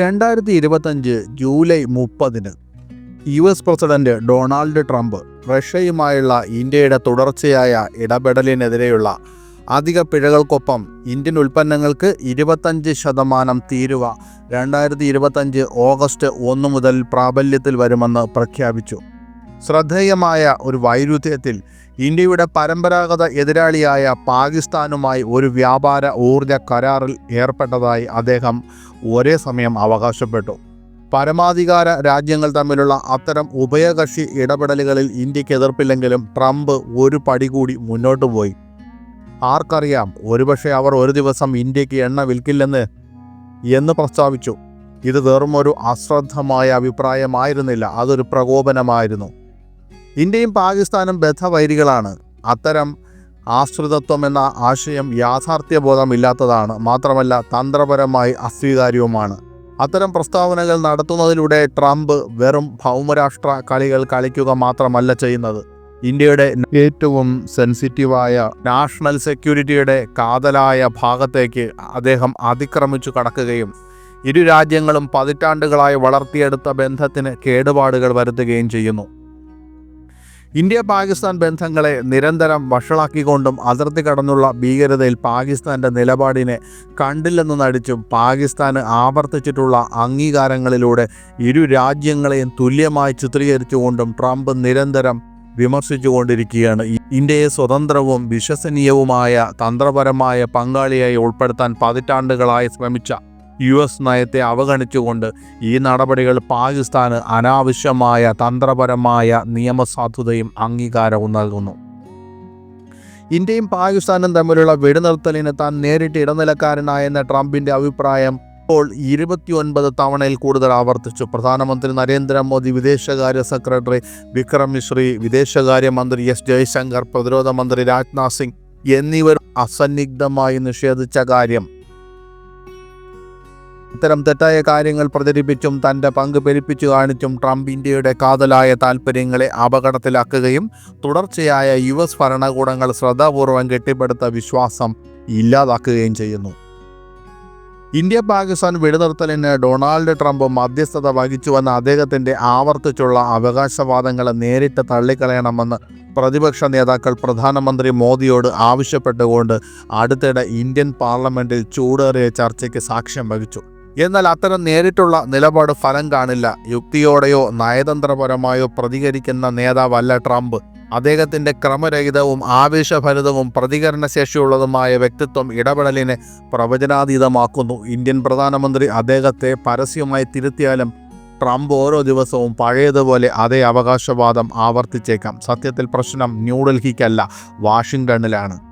രണ്ടായിരത്തി ഇരുപത്തഞ്ച് ജൂലൈ മുപ്പതിന് U S president Donald Trump റഷ്യയുമായുള്ള ഇന്ത്യയുടെ തുടർച്ചയായ ഇടപെടലിനെതിരെയുള്ള അധിക പിഴകൾക്കൊപ്പം ഇന്ത്യൻ ഉൽപ്പന്നങ്ങൾക്ക് ഇരുപത്തഞ്ച് ശതമാനം തീരുവ രണ്ടായിരത്തി ഇരുപത്തഞ്ച് ഓഗസ്റ്റ് ഒന്ന് മുതൽ പ്രാബല്യത്തിൽ വരുമെന്ന് പ്രഖ്യാപിച്ചു. ശ്രദ്ധേയമായ ഒരു വൈരുദ്ധ്യത്തിൽ ഇന്ത്യയുടെ പരമ്പരാഗത എതിരാളിയായ പാകിസ്ഥാനുമായി ഒരു വ്യാപാര ഊർജ കരാറിൽ ഏർപ്പെട്ടതായി അദ്ദേഹം ഒരേ സമയം അവകാശപ്പെട്ടു. പരമാധികാര രാജ്യങ്ങൾ തമ്മിലുള്ള അത്തരം ഉഭയകക്ഷി ഇടപെടലുകളിൽ ഇന്ത്യയ്ക്ക് എതിർപ്പില്ലെങ്കിലും ട്രംപ് ഒരു പടി കൂടി മുന്നോട്ടു പോയി. ആർക്കറിയാം ഒരുപക്ഷെ അവർ ഒരു ദിവസം ഇന്ത്യയ്ക്ക് എണ്ണ വിൽക്കില്ലെന്ന് എന്ന് പ്രസ്താവിച്ചു. ഇത് വെറുമൊരു അശ്രദ്ധമായ അഭിപ്രായമായിരുന്നില്ല അതൊരു പ്രകോപനമായിരുന്നു. ഇന്ത്യയും പാകിസ്ഥാനും ബദ്ധവൈരികളാണ്. അത്തരം ആശ്രിതത്വം എന്ന ആശയം യാഥാർത്ഥ്യബോധമില്ലാത്തതാണ്. മാത്രമല്ല തന്ത്രപരമായി അസ്വീകാര്യവുമാണ്. അത്തരം പ്രസ്താവനകൾ നടത്തുന്നതിലൂടെ ട്രംപ് വെറും ഭൗമരാഷ്ട്ര കളികൾ കളിക്കുക മാത്രമല്ല ചെയ്യുന്നത്. ഇന്ത്യയുടെ ഏറ്റവും സെൻസിറ്റീവായ നാഷണൽ സെക്യൂരിറ്റിയുടെ കാതലായ ഭാഗത്തേക്ക് അദ്ദേഹം അതിക്രമിച്ചു കടക്കുകയും ഇരു രാജ്യങ്ങളും പതിറ്റാണ്ടുകളായി വളർത്തിയെടുത്ത ബന്ധത്തിന് കേടുപാടുകൾ വരുത്തുകയും ചെയ്യുന്നു. ഇന്ത്യ പാകിസ്ഥാൻ ബന്ധങ്ങളെ നിരന്തരം വഷളാക്കിക്കൊണ്ടും അതിർത്തി കടന്നുള്ള ഭീകരതയിൽ പാകിസ്ഥാന്റെ നിലപാടിനെ കണ്ടില്ലെന്ന് നടിച്ചും പാകിസ്ഥാന് ആവർത്തിച്ചിട്ടുള്ള അംഗീകാരങ്ങളിലൂടെ ഇരു രാജ്യങ്ങളെയും തുല്യമായി ചിത്രീകരിച്ചുകൊണ്ടും ട്രംപ് നിരന്തരം വിമർശിച്ചുകൊണ്ടിരിക്കുകയാണ്. ഇന്ത്യയെ സ്വതന്ത്രവും വിശ്വസനീയവുമായ തന്ത്രപരമായ പങ്കാളിയായി ഉൾപ്പെടുത്താൻ പതിറ്റാണ്ടുകളായി ശ്രമിച്ച യു എസ് നയത്തെ അവഗണിച്ചുകൊണ്ട് ഈ നടപടികൾ പാകിസ്ഥാന് അനാവശ്യമായ തന്ത്രപരമായ നിയമസാധുതയും അംഗീകാരവും നൽകുന്നു. ഇന്ത്യയും പാകിസ്ഥാനും തമ്മിലുള്ള വെടിനിർത്തലിന് താൻ നേരിട്ട് ഇടനിലക്കാരനായെന്ന ട്രംപിന്റെ അഭിപ്രായം ഇപ്പോൾ ഇരുപത്തിയൊൻപത് തവണയിൽ കൂടുതൽ ആവർത്തിച്ചു. പ്രധാനമന്ത്രി നരേന്ദ്രമോദി വിദേശകാര്യ സെക്രട്ടറി വിക്രം മിശ്രി വിദേശകാര്യമന്ത്രി എസ് ജയശങ്കർ പ്രതിരോധ മന്ത്രി രാജ്നാഥ് സിംഗ് എന്നിവർ അസന്നിഗ്ധമായി നിഷേധിച്ച കാര്യം ഇത്തരം തെറ്റായ കാര്യങ്ങൾ പ്രചരിപ്പിച്ചും തന്റെ പങ്ക് പെരുപ്പിച്ചു കാണിച്ചും ട്രംപ് ഇന്ത്യയുടെ കാതലായ താൽപ്പര്യങ്ങളെ അപകടത്തിലാക്കുകയും തുടർച്ചയായ യു എസ് ഭരണകൂടങ്ങൾ ശ്രദ്ധാപൂർവം കെട്ടിപ്പടുത്ത വിശ്വാസം ഇല്ലാതാക്കുകയും ചെയ്യുന്നു. ഇന്ത്യ പാകിസ്ഥാൻ വെടിനിർത്തലിന് ഡൊണാൾഡ് ട്രംപ് മധ്യസ്ഥത വഹിച്ചുവെന്ന അദ്ദേഹത്തിന്റെ ആവർത്തിച്ചുള്ള അവകാശവാദങ്ങളെ നേരിട്ട് തള്ളിക്കളയണമെന്ന് പ്രതിപക്ഷ നേതാക്കൾ പ്രധാനമന്ത്രി മോദിയോട് ആവശ്യപ്പെട്ടുകൊണ്ട് അടുത്തിടെ ഇന്ത്യൻ പാർലമെന്റിൽ ചൂടേറിയ ചർച്ചയ്ക്ക് സാക്ഷ്യം വഹിച്ചു. എന്നാൽ അത്തരം നേരിട്ടുള്ള നിലപാട് ഫലം കാണില്ല. യുക്തിയോടെയോ നയതന്ത്രപരമായോ പ്രതികരിക്കുന്ന നേതാവല്ല ട്രംപ്. അദ്ദേഹത്തിന്റെ ക്രമരഹിതവും ആവേശഭരിതവും പ്രതികരണശേഷിയുള്ളതുമായ വ്യക്തിത്വം ഇടപെടലിനെ പ്രവചനാതീതമാക്കുന്നു. ഇന്ത്യൻ പ്രധാനമന്ത്രി അദ്ദേഹത്തെ പരസ്യമായി തിരുത്തിയാലും ട്രംപ് ഓരോ ദിവസവും പഴയതുപോലെ അതേ അവകാശവാദം ആവർത്തിച്ചേക്കാം. സത്യത്തിൽ പ്രശ്നം ന്യൂഡൽഹിക്കല്ല വാഷിംഗ്ടണിലാണ്.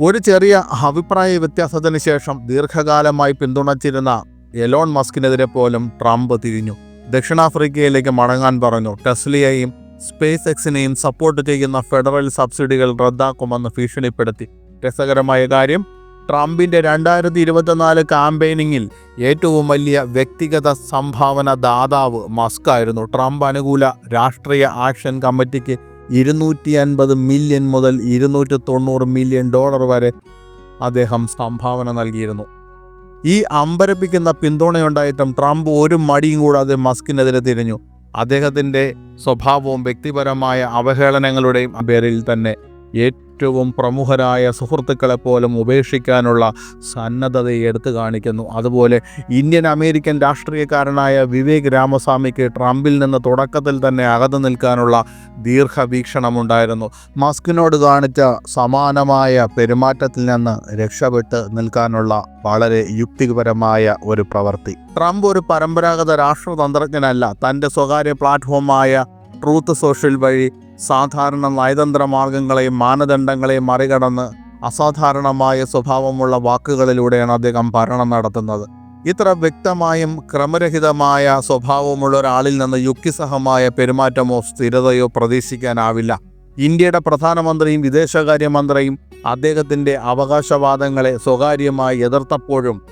ഒരു ചെറിയ അഭിപ്രായ വ്യത്യാസത്തിന് ശേഷം ദീർഘകാലമായി പിന്തുണച്ചിരുന്ന എലോൺ മസ്കിനെതിരെ പോലും ട്രംപ് തിരിഞ്ഞു. ദക്ഷിണാഫ്രിക്കയിലേക്ക് മടങ്ങാൻ പറഞ്ഞു. ടെസ്ലിയെയും സ്പേസ് എക്സിനെയും സപ്പോർട്ട് ചെയ്യുന്ന ഫെഡറൽ സബ്സിഡികൾ റദ്ദാക്കുമെന്ന് ഭീഷണിപ്പെടുത്തി. രസകരമായ കാര്യം ട്രംപിന്റെ രണ്ടായിരത്തി ഇരുപത്തിനാല് കാമ്പയിനിങ്ങിൽ ഏറ്റവും വലിയ വ്യക്തിഗത സംഭാവന ദാതാവ് മസ്ക് ആയിരുന്നു ട്രംപ് അനുകൂല രാഷ്ട്രീയ ആക്ഷൻ കമ്മിറ്റിക്ക് ഇരുന്നൂറ്റി അൻപത് മില്യൺ മുതൽ ഇരുന്നൂറ്റി തൊണ്ണൂറ് മില്യൺ ഡോളർ വരെ അദ്ദേഹം സംഭാവന നൽകിയിരുന്നു. ഈ അമ്പരപ്പിക്കുന്ന പിന്തുണയുണ്ടായിട്ടും ട്രംപ് ഒരു മടിയും കൂടാതെ മസ്കിനെതിരെ തിരിഞ്ഞു. അദ്ദേഹത്തിന്റെ സ്വഭാവവും വ്യക്തിപരമായ അവഹേളനങ്ങളുടെയും പേരിൽ തന്നെ ഏറ്റവും പ്രമുഖരായ സുഹൃത്തുക്കളെ പോലും ഉപേക്ഷിക്കാനുള്ള സന്നദ്ധതയെ എടുത്തു കാണിക്കുന്നു. അതുപോലെ ഇന്ത്യൻ അമേരിക്കൻ രാഷ്ട്രീയക്കാരനായ വിവേക് രാമസ്വാമിക്ക് ട്രംപിൽ നിന്ന് തുടക്കത്തിൽ തന്നെ അകന്നു നിൽക്കാനുള്ള ദീർഘവീക്ഷണമുണ്ടായിരുന്നു. മസ്കിനോട് കാണിച്ച സമാനമായ പെരുമാറ്റത്തിൽ നിന്ന് രക്ഷപ്പെട്ട് നിൽക്കാനുള്ള വളരെ യുക്തിപരമായ ഒരു പ്രവൃത്തി. ട്രംപ് ഒരു പരമ്പരാഗത രാഷ്ട്രതന്ത്രജ്ഞനല്ല. തന്റെ സ്വകാര്യ പ്ലാറ്റ്ഫോമായ ട്രൂത്ത് സോഷ്യൽ വഴി സാധാരണ നയതന്ത്ര മാർഗങ്ങളെയും മാനദണ്ഡങ്ങളെയും മറികടന്ന് അസാധാരണമായ സ്വഭാവമുള്ള വാക്കുകളിലൂടെയാണ് അദ്ദേഹം ഭരണം നടത്തുന്നത്. ഇത്ര വ്യക്തമായും ക്രമരഹിതമായ സ്വഭാവമുള്ള ഒരാളിൽ നിന്ന് യുക്തിസഹമായ പെരുമാറ്റമോ സ്ഥിരതയോ പ്രതീക്ഷിക്കാനാവില്ല. ഇന്ത്യയുടെ പ്രധാനമന്ത്രിയും വിദേശകാര്യമന്ത്രിയും അദ്ദേഹത്തിന്റെ അവകാശവാദങ്ങളെ സ്വകാര്യമായി എതിർത്തപ്പോഴും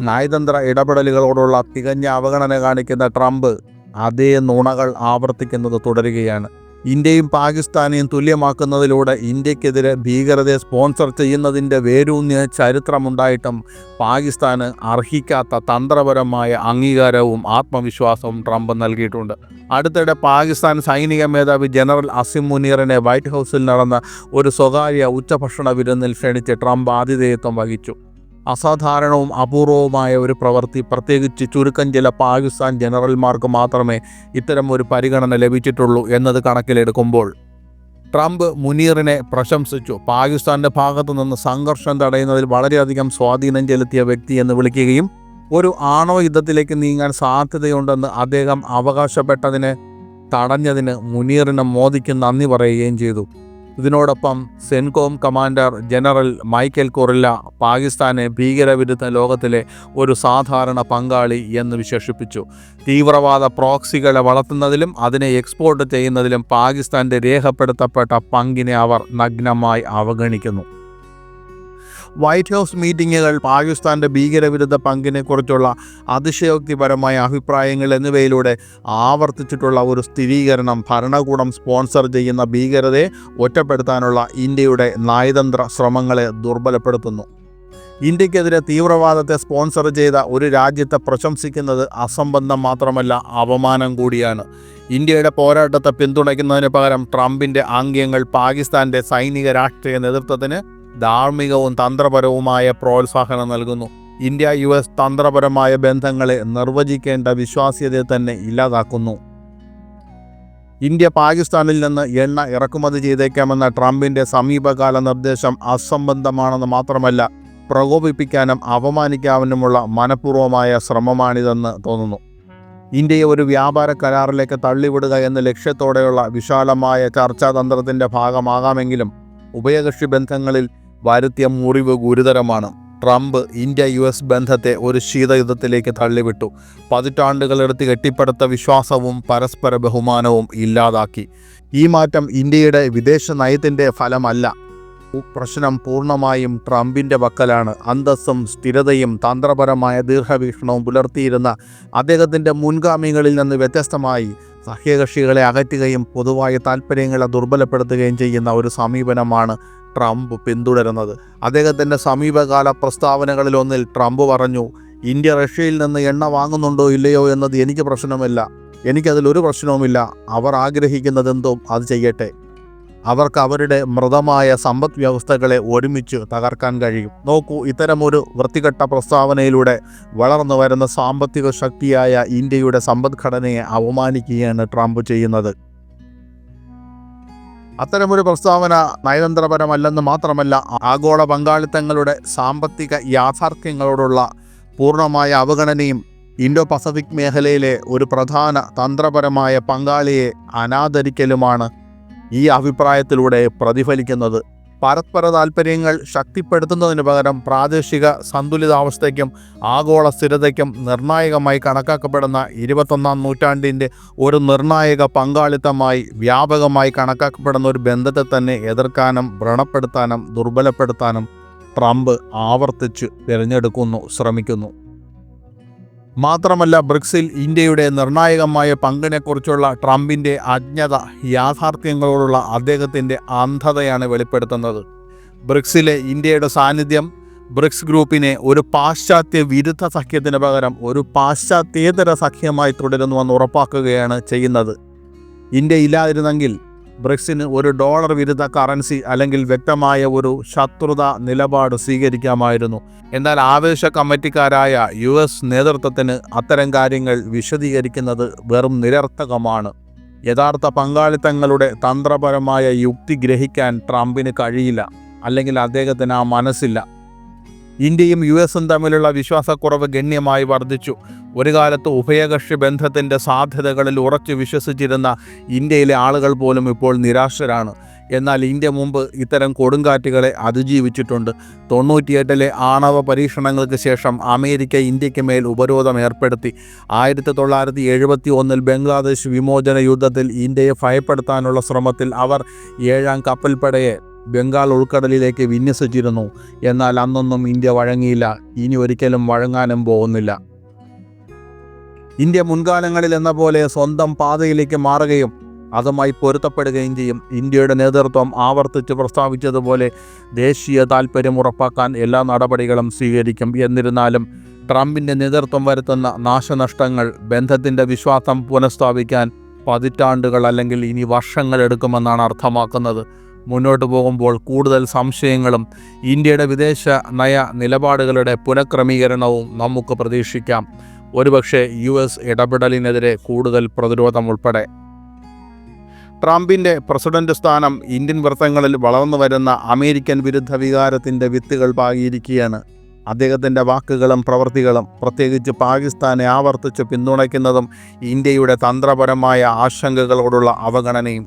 നയതന്ത്ര ഇടപെടലുകളോടുള്ള തികഞ്ഞ അവഗണന കാണിക്കുന്ന ട്രംപ് അതേ നുണകൾ ആവർത്തിക്കുന്നത് തുടരുകയാണ്. ഇന്ത്യയും പാകിസ്ഥാനെയും തുല്യമാക്കുന്നതിലൂടെ ഇന്ത്യക്കെതിരെ ഭീകരതയെ സ്പോൺസർ ചെയ്യുന്നതിന്റെ വേരൂന്നിയ ചരിത്രമുണ്ടായിട്ടും പാകിസ്ഥാന് അർഹിക്കാത്ത തന്ത്രപരമായ അംഗീകാരവും ആത്മവിശ്വാസവും ട്രംപ് നൽകിയിട്ടുണ്ട്. അടുത്തിടെ പാകിസ്ഥാൻ സൈനിക മേധാവി ജനറൽ അസിം മുനീറിനെ വൈറ്റ് ഹൗസിൽ നടന്ന ഒരു സ്വകാര്യ ഉച്ചഭക്ഷണ വിരുന്നിൽ ക്ഷണിച്ച് ട്രംപ് ആതിഥേയത്വം വഹിച്ചു. അസാധാരണവും അപൂർവവുമായ ഒരു പ്രവൃത്തി. പ്രത്യേകിച്ച് ചുരുക്കം ചില പാകിസ്ഥാൻ ജനറൽമാർക്ക് മാത്രമേ ഇത്തരം ഒരു പരിഗണന ലഭിച്ചിട്ടുള്ളൂ എന്നത് കണക്കിലെടുക്കുമ്പോൾ. ട്രംപ് മുനീറിനെ പ്രശംസിച്ചു. പാകിസ്ഥാന്റെ ഭാഗത്തു നിന്ന് സംഘർഷം തടയുന്നതിൽ വളരെയധികം സ്വാധീനം ചെലുത്തിയ വ്യക്തി എന്ന് വിളിക്കുകയും ഒരു ആണവ യുദ്ധത്തിലേക്ക് നീങ്ങാൻ സാധ്യതയുണ്ടെന്ന് അദ്ദേഹം അവകാശപ്പെട്ടതിന് തടഞ്ഞതിന് മുനീറിനെ മോദിക്ക് നന്ദി പറയുകയും ചെയ്തു. ഇതിനോടൊപ്പം CENTCOM commander general Michael Kurilla പാകിസ്ഥാനെ ഭീകരവിരുദ്ധ ലോകത്തിലെ ഒരു സാധാരണ പങ്കാളി എന്ന് വിശേഷിപ്പിച്ചു. തീവ്രവാദ പ്രോക്സികളെ വളർത്തുന്നതിലും അതിനെ എക്സ്പോർട്ട് ചെയ്യുന്നതിലും പാകിസ്ഥാന്റെ രേഖപ്പെടുത്തപ്പെട്ട പങ്കിനെ അവർ നഗ്നമായി അവഗണിക്കുന്നു. വൈറ്റ് ഹൗസ് മീറ്റിങ്ങുകൾ പാകിസ്ഥാന്റെ ഭീകരവിരുദ്ധ പങ്കിനെക്കുറിച്ചുള്ള അതിശയോക്തിപരമായ അഭിപ്രായങ്ങൾ എന്നിവയിലൂടെ ആവർത്തിച്ചിട്ടുള്ള ഒരു സ്ഥിരീകരണം ഭരണകൂടം സ്പോൺസർ ചെയ്യുന്ന ഭീകരതയെ ഒറ്റപ്പെടുത്താനുള്ള ഇന്ത്യയുടെ നയതന്ത്ര ശ്രമങ്ങളെ ദുർബലപ്പെടുത്തുന്നു. ഇന്ത്യക്കെതിരെ തീവ്രവാദത്തെ സ്പോൺസർ ചെയ്ത ഒരു രാജ്യത്തെ പ്രശംസിക്കുന്നത് അസംബന്ധം മാത്രമല്ല അപമാനം കൂടിയാണ്. ഇന്ത്യയുടെ പോരാട്ടത്തെ പിന്തുണയ്ക്കുന്നതിന് പകരം ട്രംപിന്റെ ആംഗ്യങ്ങൾ പാകിസ്ഥാന്റെ സൈനിക രാഷ്ട്രീയ നേതൃത്വത്തിന് ധാർമ്മികവും തന്ത്രപരവുമായ പ്രോത്സാഹനം നൽകുന്നു. ഇന്ത്യ യു എസ് തന്ത്രപരമായ ബന്ധങ്ങളെ നിർവചിക്കേണ്ട വിശ്വാസ്യതയെ തന്നെ ഇല്ലാതാക്കുന്നു. ഇന്ത്യ പാകിസ്ഥാനിൽ നിന്ന് എണ്ണ ഇറക്കുമതി ചെയ്തേക്കാമെന്ന ട്രംപിന്റെ സമീപകാല നിർദ്ദേശം അസംബന്ധമാണെന്ന് മാത്രമല്ല പ്രകോപിപ്പിക്കാനും അപമാനിക്കാനുമുള്ള മനഃപൂർവമായ ശ്രമമാണിതെന്ന് തോന്നുന്നു. ഇന്ത്യയെ ഒരു വ്യാപാര കരാറിലേക്ക് തള്ളിവിടുക എന്ന ലക്ഷ്യത്തോടെയുള്ള വിശാലമായ ചർച്ചാതന്ത്രത്തിന്റെ ഭാഗമാകാമെങ്കിലും ഉഭയകക്ഷി ബന്ധങ്ങളിൽ വരുത്തിയ മുറിവ് ഗുരുതരമാണ്. ട്രംപ് ഇന്ത്യ യു എസ് ബന്ധത്തെ ഒരു ശീതയുദ്ധത്തിലേക്ക് തള്ളിവിട്ടു. പതിറ്റാണ്ടുകളെടുത്ത് കെട്ടിപ്പടുത്ത വിശ്വാസവും പരസ്പര ബഹുമാനവും ഇല്ലാതാക്കി. ഈ മാറ്റം ഇന്ത്യയുടെ വിദേശ നയത്തിന്റെ ഫലമല്ല. പ്രശ്നം പൂർണമായും ട്രംപിന്റെ പക്കലാണ്. അന്തസ്സും സ്ഥിരതയും തന്ത്രപരമായ ദീർഘവീക്ഷണവും പുലർത്തിയിരുന്ന അദ്ദേഹത്തിന്റെ മുൻഗാമികളിൽ നിന്ന് വ്യത്യസ്തമായി സഖ്യകക്ഷികളെ അകറ്റുകയും പൊതുവായ താൽപ്പര്യങ്ങളെ ദുർബലപ്പെടുത്തുകയും ചെയ്യുന്ന ഒരു സമീപനമാണ് ട്രംപ് പിന്തുടരുന്നത്. അദ്ദേഹത്തിന്റെ സമീപകാല പ്രസ്താവനകളിലൊന്നിൽ ട്രംപ് പറഞ്ഞു ഇന്ത്യ റഷ്യയിൽ നിന്ന് എണ്ണ വാങ്ങുന്നുണ്ടോ ഇല്ലയോ എന്നത് എനിക്ക് പ്രശ്നമില്ല. എനിക്കതിലൊരു പ്രശ്നവുമില്ല. അവർ ആഗ്രഹിക്കുന്നതെന്തോ അത് ചെയ്യട്ടെ. അവർക്ക് അവരുടെ മൃതമായ സമ്പദ് വ്യവസ്ഥകളെ ഒരുമിച്ച് തകർക്കാൻ കഴിയും. നോക്കൂ ഇത്തരമൊരു വൃത്തികെട്ട പ്രസ്താവനയിലൂടെ വളർന്നു വരുന്ന സാമ്പത്തിക ശക്തിയായ ഇന്ത്യയുടെ സമ്പദ്ഘടനയെ അവമാനിക്കുകയാണ് ട്രംപ് ചെയ്യുന്നത്. അത്തരമൊരു പ്രസ്താവന നയതന്ത്രപരമല്ലെന്ന് മാത്രമല്ല ആഗോള പങ്കാളിത്തങ്ങളുടെ സാമ്പത്തിക യാഥാർത്ഥ്യങ്ങളോടുള്ള പൂർണമായ അവഗണനയും ഇൻഡോ പസഫിക് മേഖലയിലെ ഒരു പ്രധാന തന്ത്രപരമായ പങ്കാളിയെ അനാദരിക്കലുമാണ് ഈ അഭിപ്രായത്തിലൂടെ പ്രതിഫലിക്കുന്നത്. പരസ്പര താൽപ്പര്യങ്ങൾ ശക്തിപ്പെടുത്തുന്നതിന് പകരം പ്രാദേശിക സന്തുലിതാവസ്ഥയ്ക്കും ആഗോള സ്ഥിരതയ്ക്കും നിർണായകമായി കണക്കാക്കപ്പെടുന്ന ഇരുപത്തൊന്നാം നൂറ്റാണ്ടിന്റെ ഒരു നിർണായക പങ്കാളിത്തമായി വ്യാപകമായി കണക്കാക്കപ്പെടുന്ന ഒരു ബന്ധത്തെ തന്നെ എതിർക്കാനും വ്രണപ്പെടുത്താനും ദുർബലപ്പെടുത്താനും ട്രംപ് ആവർത്തിച്ച് തിരഞ്ഞെടുക്കുന്നു ശ്രമിക്കുന്നു. മാത്രമല്ല ബ്രിക്സിൽ ഇന്ത്യയുടെ നിർണായകമായ പങ്കിനെക്കുറിച്ചുള്ള ട്രംപിന്റെ അജ്ഞത യാഥാർത്ഥ്യങ്ങളോടുള്ള അദ്ദേഹത്തിന്റെ അന്ധതയാണ് വെളിപ്പെടുത്തുന്നത്. ബ്രിക്സിലെ ഇന്ത്യയുടെ സാന്നിധ്യം ബ്രിക്സ് ഗ്രൂപ്പിനെ ഒരു പാശ്ചാത്യ വിരുദ്ധ സഖ്യത്തിന് പകരം ഒരു പാശ്ചാത്യേതര സഖ്യമായി തുടരുന്നുവെന്ന് ഉറപ്പാക്കുകയാണ് ചെയ്യുന്നത്. ഇന്ത്യ ഇല്ലാതിരുന്നെങ്കിൽ ബ്രിക്സിന് ഒരു ഡോളർ വിരുദ്ധ കറൻസി അല്ലെങ്കിൽ വ്യക്തമായ ഒരു ശത്രുത നിലപാട് സ്വീകരിക്കാമായിരുന്നു. എന്നാൽ ആവേശ കമ്മിറ്റിക്കാരായ യു എസ് നേതൃത്വത്തിന് അത്തരം കാര്യങ്ങൾ വിശദീകരിക്കുന്നത് വെറും നിരർത്ഥകമാണ്. യഥാർത്ഥ പങ്കാളിത്തങ്ങളുടെ തന്ത്രപരമായ യുക്തി ഗ്രഹിക്കാൻ ട്രംപിന് കഴിയില്ല അല്ലെങ്കിൽ അദ്ദേഹത്തിന് ആ മനസ്സില്ല. ഇന്ത്യയും യു എസും തമ്മിലുള്ള വിശ്വാസക്കുറവ് ഗണ്യമായി വർദ്ധിച്ചു. ഒരു കാലത്ത് ഉഭയകക്ഷി ബന്ധത്തിന്റെ സാധ്യതകളിൽ ഉറച്ചു വിശ്വസിച്ചിരുന്ന ഇന്ത്യയിലെ ആളുകൾ പോലും ഇപ്പോൾ നിരാശരാണ്. എന്നാൽ ഇന്ത്യ മുമ്പ് ഇത്തരം കൊടുങ്കാറ്റുകളെ അതിജീവിച്ചിട്ടുണ്ട്. തൊണ്ണൂറ്റിയെട്ടിലെ ആണവ പരീക്ഷണങ്ങൾക്ക് ശേഷം അമേരിക്ക ഇന്ത്യയ്ക്ക് മേൽ ഉപരോധം ഏർപ്പെടുത്തി. ആയിരത്തി തൊള്ളായിരത്തി എഴുപത്തി ഒന്നിൽ ബംഗ്ലാദേശ് വിമോചന യുദ്ധത്തിൽ ഇന്ത്യയെ ഭയപ്പെടുത്താനുള്ള ശ്രമത്തിൽ അവർ ഏഴാം കപ്പൽപ്പടയെ ബംഗാൾ ഉൾക്കടലിലേക്ക് വിന്യസിച്ചിരുന്നു. എന്നാൽ അന്നൊന്നും ഇന്ത്യ വഴങ്ങിയില്ല. ഇനി ഒരിക്കലും വഴങ്ങാനും പോകുന്നില്ല. ഇന്ത്യ മുൻകാലങ്ങളിൽ എന്ന പോലെ സ്വന്തം പാതയിലേക്ക് മാറുകയും അതുമായി പൊരുത്തപ്പെടുകയും ചെയ്യും. ഇന്ത്യയുടെ നേതൃത്വം ആവർത്തിച്ച് പ്രസ്താവിച്ചതുപോലെ ദേശീയ താൽപ്പര്യം ഉറപ്പാക്കാൻ എല്ലാ നടപടികളും സ്വീകരിക്കും. എന്നിരുന്നാലും ട്രംപിന്റെ നേതൃത്വം വരുത്തുന്ന നാശനഷ്ടങ്ങൾ ബന്ധത്തിന്റെ വിശ്വാസം പുനഃസ്ഥാപിക്കാൻ പതിറ്റാണ്ടുകൾ അല്ലെങ്കിൽ ഇനി വർഷങ്ങൾ എടുക്കുമെന്നാണ് അർത്ഥമാക്കുന്നത്. മുന്നോട്ട് പോകുമ്പോൾ കൂടുതൽ സംശയങ്ങളും ഇന്ത്യയുടെ വിദേശ നയ നിലപാടുകളുടെ പുനഃക്രമീകരണവും നമുക്ക് പ്രതീക്ഷിക്കാം. ഒരുപക്ഷെ യു എസ് ഇടപെടലിനെതിരെ കൂടുതൽ പ്രതിരോധം ഉൾപ്പെടെ. ട്രംപിന്റെ പ്രസിഡന്റ് സ്ഥാനം ഇന്ത്യൻ വൃത്തങ്ങളിൽ വളർന്നു വരുന്ന അമേരിക്കൻ വിരുദ്ധ വികാരത്തിന്റെ വിത്തുകൾ പാകിയിരിക്കുകയാണ്. അദ്ദേഹത്തിന്റെ വാക്കുകളും പ്രവൃത്തികളും പ്രത്യേകിച്ച് പാകിസ്ഥാനെ ആവർത്തിച്ച് പിന്തുണയ്ക്കുന്നതും ഇന്ത്യയുടെ തന്ത്രപരമായ ആശങ്കകളോടുള്ള അവഗണനയും.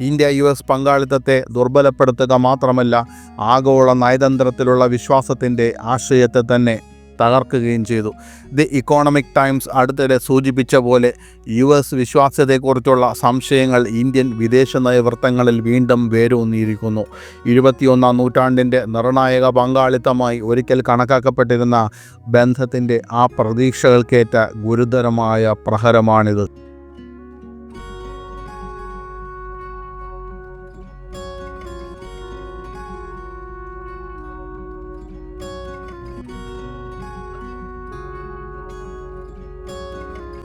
ഇന്ത്യ യു എസ് പങ്കാളിത്തത്തെ ദുർബലപ്പെടുത്തുക മാത്രമല്ല ആഗോള നയതന്ത്രത്തിലുള്ള വിശ്വാസത്തിന്റെ ആശയത്തെ തന്നെ തകർക്കുകയും ചെയ്തു. ദി ഇക്കോണമിക് ടൈംസ് അടുത്തിടെ സൂചിപ്പിച്ച പോലെ യു എസ് വിശ്വാസ്യതയെക്കുറിച്ചുള്ള സംശയങ്ങൾ ഇന്ത്യൻ വിദേശ നയവൃത്തങ്ങളിൽ വീണ്ടും വേരൂന്നിയിരിക്കുന്നു. ഇരുപത്തിയൊന്നാം നൂറ്റാണ്ടിന്റെ നിർണായക പങ്കാളിത്തമായി ഒരിക്കൽ കണക്കാക്കപ്പെട്ടിരുന്ന ബന്ധത്തിന്റെ ആ പ്രതീക്ഷകൾക്കേറ്റ ഗുരുതരമായ പ്രഹരമാണിത്.